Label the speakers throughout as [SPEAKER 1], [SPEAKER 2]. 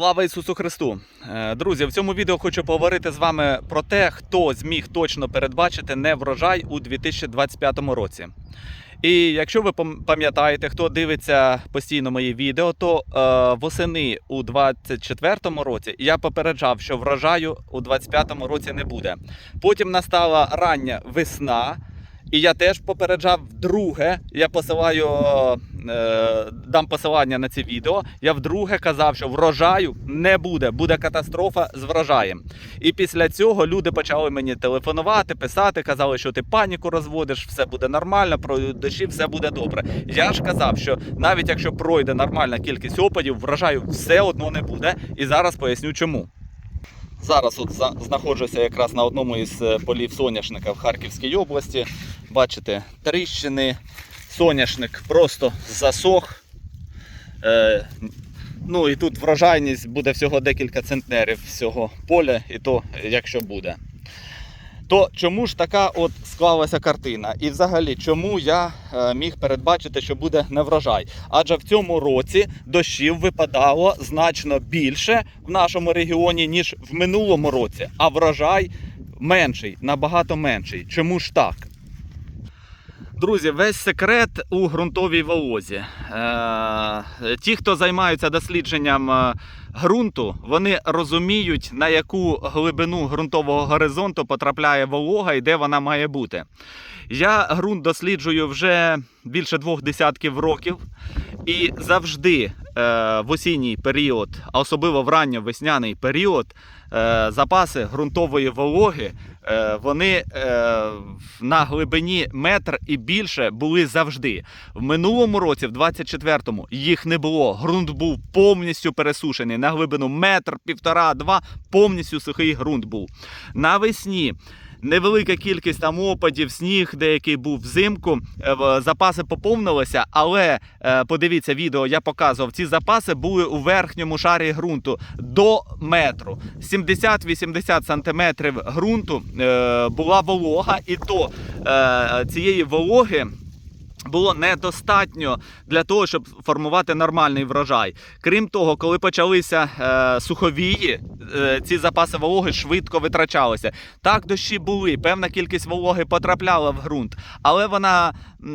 [SPEAKER 1] Слава Ісусу Христу! Е, Друзі, в цьому відео хочу поговорити з вами про те, хто зміг точно передбачити неврожай у 2025 році. І якщо ви пам'ятаєте, хто дивиться постійно мої відео, то е, восени у 2024 році я попереджав, що врожаю у 2025 році не буде. Потім настала рання весна. І я теж попереджав вдруге. Я посилаю, е, дам посилання на це відео. Я вдруге казав, що врожаю не буде, буде катастрофа з врожаєм. І після цього люди почали мені телефонувати, писати, казали, що ти паніку розводиш, все буде нормально, про дощі все буде добре. Я ж казав, що навіть якщо пройде нормальна кількість опадів, врожаю все одно не буде. І зараз поясню чому. Зараз от знаходжуся якраз на одному із е, полів соняшника в Харківській області. Бачите, тріщини, соняшник просто засох. Е, ну і тут врожайність буде всього декілька центнерів всього поля, і то якщо буде. То чому ж така от склалася картина? І взагалі, чому я е, міг передбачити, що буде неврожай? Адже в цьому році дощів випадало значно більше в нашому регіоні, ніж в минулому році, а врожай менший, набагато менший. Чому ж так? Друзі, весь секрет у ґрунтовій волозі. Е, ті, хто займаються дослідженням е, ґрунту, вони розуміють, на яку глибину ґрунтового горизонту потрапляє волога і де вона має бути. Я ґрунт досліджую вже більше двох десятків років, і завжди е, в осінній період, а особливо в ранньо-весняний період, запаси ґрунтової вологи е, вони е, на глибині метр і більше були завжди. В минулому році, в 24-му, їх не було. Ґрунт був повністю пересушений на глибину метр, півтора, два, повністю сухий ґрунт був. Навесні. Невелика кількість там опадів, сніг, деякий був взимку. е, Запаси поповнилися, але е, подивіться відео, я показував. Ці запаси були у верхньому шарі ґрунту до метру. 70-80 сантиметрів ґрунту е, була волога, і то цієї вологи. Було недостатньо для того, щоб формувати нормальний врожай. Крім того, коли почалися е, суховії, е, ці запаси вологи швидко витрачалися. Так, дощі були, певна кількість вологи потрапляла в ґрунт, але вона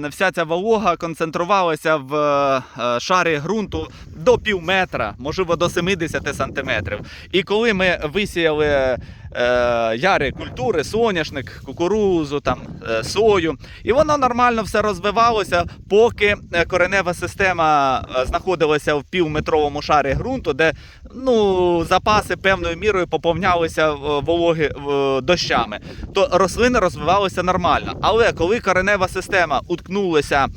[SPEAKER 1] вся ця волога концентрувалася в е, шарі ґрунту до пів метра, можливо, до 70 сантиметрів. І коли ми висіяли е, ярі культури, соняшник, кукурузу, там, е, сою, і воно нормально все розвивалося, поки е, коренева система знаходилася в півметровому шарі ґрунту, де ну, запаси певною мірою поповнялися вологи дощами. То рослини розвивалися нормально. Але коли коренева система уткнулася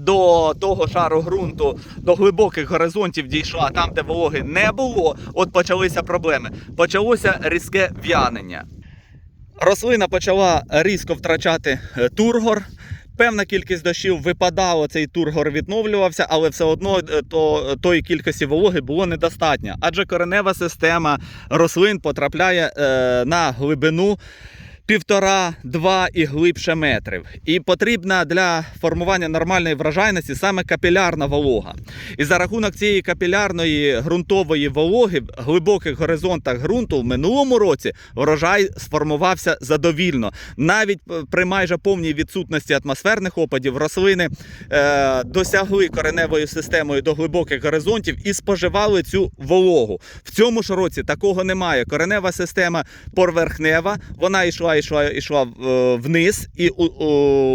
[SPEAKER 1] до того шару ґрунту, до глибоких горизонтів дійшла, там, де вологи не було, от почалися проблеми. Почалося різке в'янення. Рослина почала різко втрачати е, тургор. Певна кількість дощів випадало, цей тургор відновлювався, але все одно е, то, тої кількості вологи було недостатньо. Адже коренева система рослин потрапляє е, на глибину півтора, два і глибше метрів. І потрібна для формування нормальної врожайності саме капілярна волога. І за рахунок цієї капілярної ґрунтової вологи в глибоких горизонтах ґрунту в минулому році врожай сформувався задовільно. Навіть е, при майже повній відсутності атмосферних опадів рослини е, досягли кореневою системою до глибоких горизонтів і споживали цю вологу. В цьому ж році такого немає. Коренева система поверхнева, вона йшла, йшла, йшла е, вниз і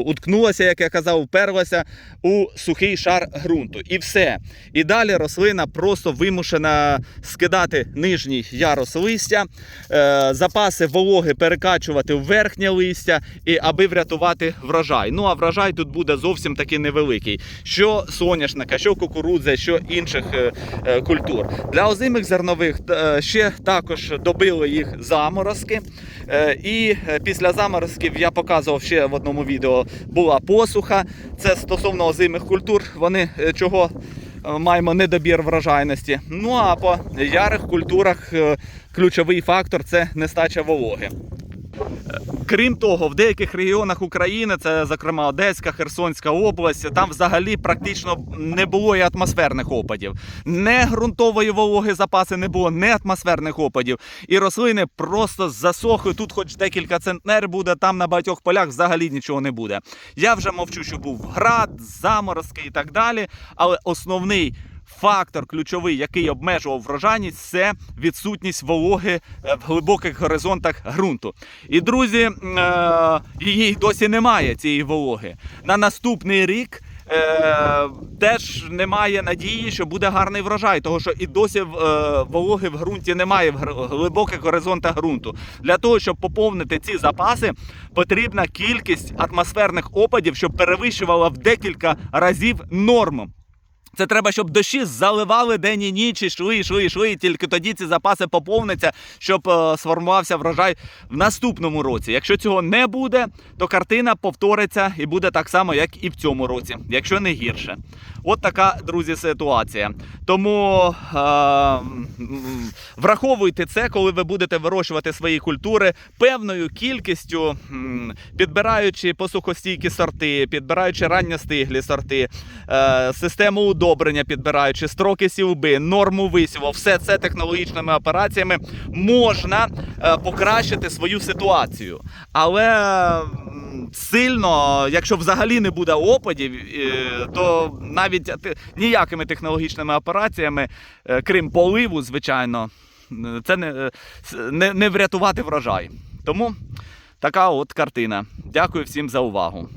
[SPEAKER 1] уткнулася, як я казав, вперлася у сухий шар ґрунту. І все. І далі рослина просто вимушена скидати нижній ярус листя, е, запаси вологи перекачувати в верхнє листя, і аби врятувати врожай. Ну а врожай тут буде зовсім таки невеликий. Що соняшника, що кукурудзи, що інших е, культур. Для озимих зернових ще також добили їх заморозки. Е, І е, після заморозків я показував ще в одному відео була посуха. Це стосовно озимих культур. Вони е, чого маємо недобір врожайності. Ну а по ярих культурах ключовий фактор це нестача вологи. Крім того, в деяких регіонах України, це зокрема Одеська, Херсонська область, там взагалі практично не було і атмосферних опадів. Не ґрунтової вологи запаси не було, не атмосферних опадів. І рослини просто засохли. Тут хоч декілька центнер буде, там на багатьох полях взагалі нічого не буде. Я вже мовчу, що був град, заморозки і так далі. Але основний фактор ключовий, який обмежував врожайність, це відсутність вологи е, в глибоких горизонтах ґрунту. І друзі, е, її досі немає цієї вологи. На наступний рік. Е, теж немає надії, що буде гарний врожай, тому що і досі е, вологи в ґрунті немає в глибоких горизонтах ґрунту. Для того, щоб поповнити ці запаси, потрібна кількість атмосферних опадів, щоб перевищувала в декілька разів норму. Це треба, щоб дощі заливали день і ніч, і йшли, йшли, йшли, і тільки тоді ці запаси поповняться, щоб е, сформувався врожай в наступному році. Якщо цього не буде, то картина повториться і буде так само, як і в цьому році, якщо не гірше. От така, друзі, ситуація. Тому е, враховуйте це, коли ви будете вирощувати свої культури певною кількістю, підбираючи посухостійкі сорти, підбираючи ранньостиглі сорти, е, систему удобрення підбираючи, строки сівби, норму висіву, все це технологічними операціями можна е, покращити свою ситуацію. Але сильно, якщо взагалі не буде опадів, е, то навіть ніякими технологічними операціями, е, крім поливу, звичайно, це не, не, не врятувати врожай. Тому така от картина. Дякую всім за увагу.